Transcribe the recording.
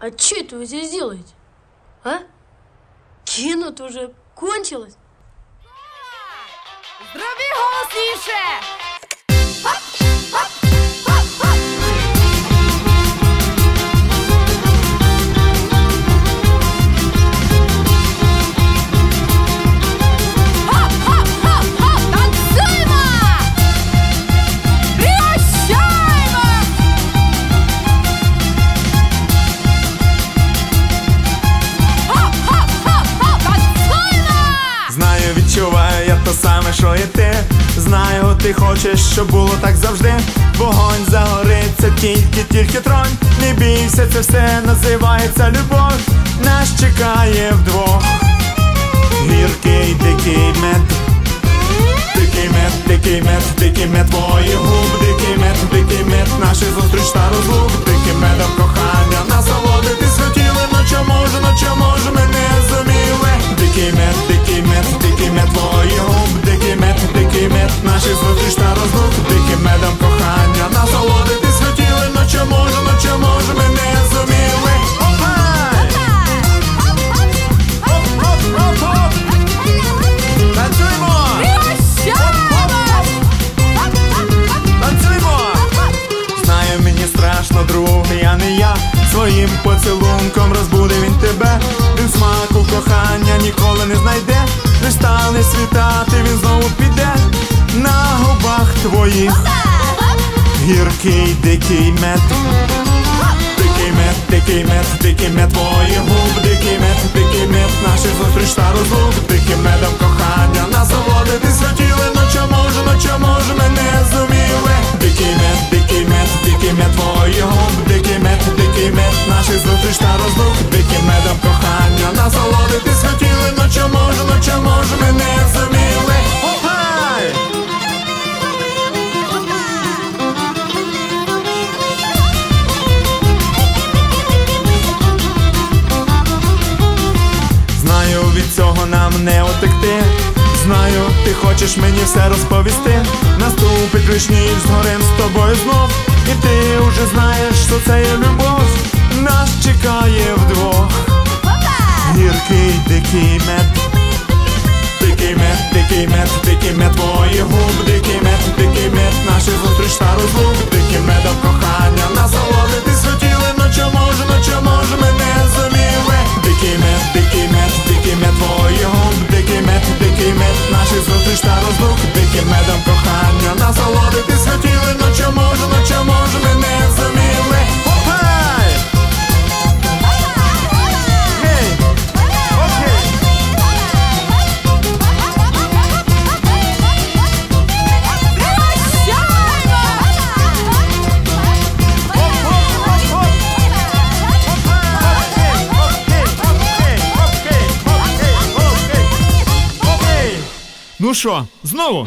А что это вы здесь делаете? А? Кино-то уже кончилось? Зроби голосніше! То саме, що і ти. Знаю, ти хочеш, щоб було так завжди. Вогонь загориться, тільки, тільки тронь. Не бійся, це все називається любов. Нас чекає вдвох. Гіркий дикий мед. Дикий мед, дикий мед, дикий мед твої губ, дикий мед, дикий мед, наші зустріч та розлук, диким медом кохання насолодитись хотіли, но чому ж, но ж ми не зуміли? Дикий мед, дикий мед, наші зустріч та розлук, диким медом кохання насолодитись хотіли, но чому ж, но чому ж ми не зуміли? Танцюємо! Танцюємо! Знаю, мені страшно, друг, я не я Своїм поцілунком розбуде він тебе Він смаку кохання ніколи не знайде Не стане світати, він знову піде На твоїх Гіркий дикий мед. Дикий мед, дикий мед, дикий мед твої губ, дикий мед, дикий мед, наші зустріч та розлук, диким медом кохання насолодитись хотіли, но чому ж, но чому ж ми не зуміли? Дикий мед, дикий мед, дикий мед твої губ, дикий мед, дикий мед, наші зустріч та розлук, диким медом кохання насолодитись хотіли, но чому ж, но чому ж ми не зуміли? Від цього нам не утекти. Знаю, ти хочеш мені все розповісти. Наступить лиш ніч, згорем з тобою знов. І ти вже знаєш, що це є любов. Нас чекає вдвох. Гіркий дикий мед. Дикий мед, дикий мед, дикий мед твої губ, дикий мед, дикий мед, наші зустріч та розлук, диким медом кохання насолодитись наші зустріч та Ну що, знову?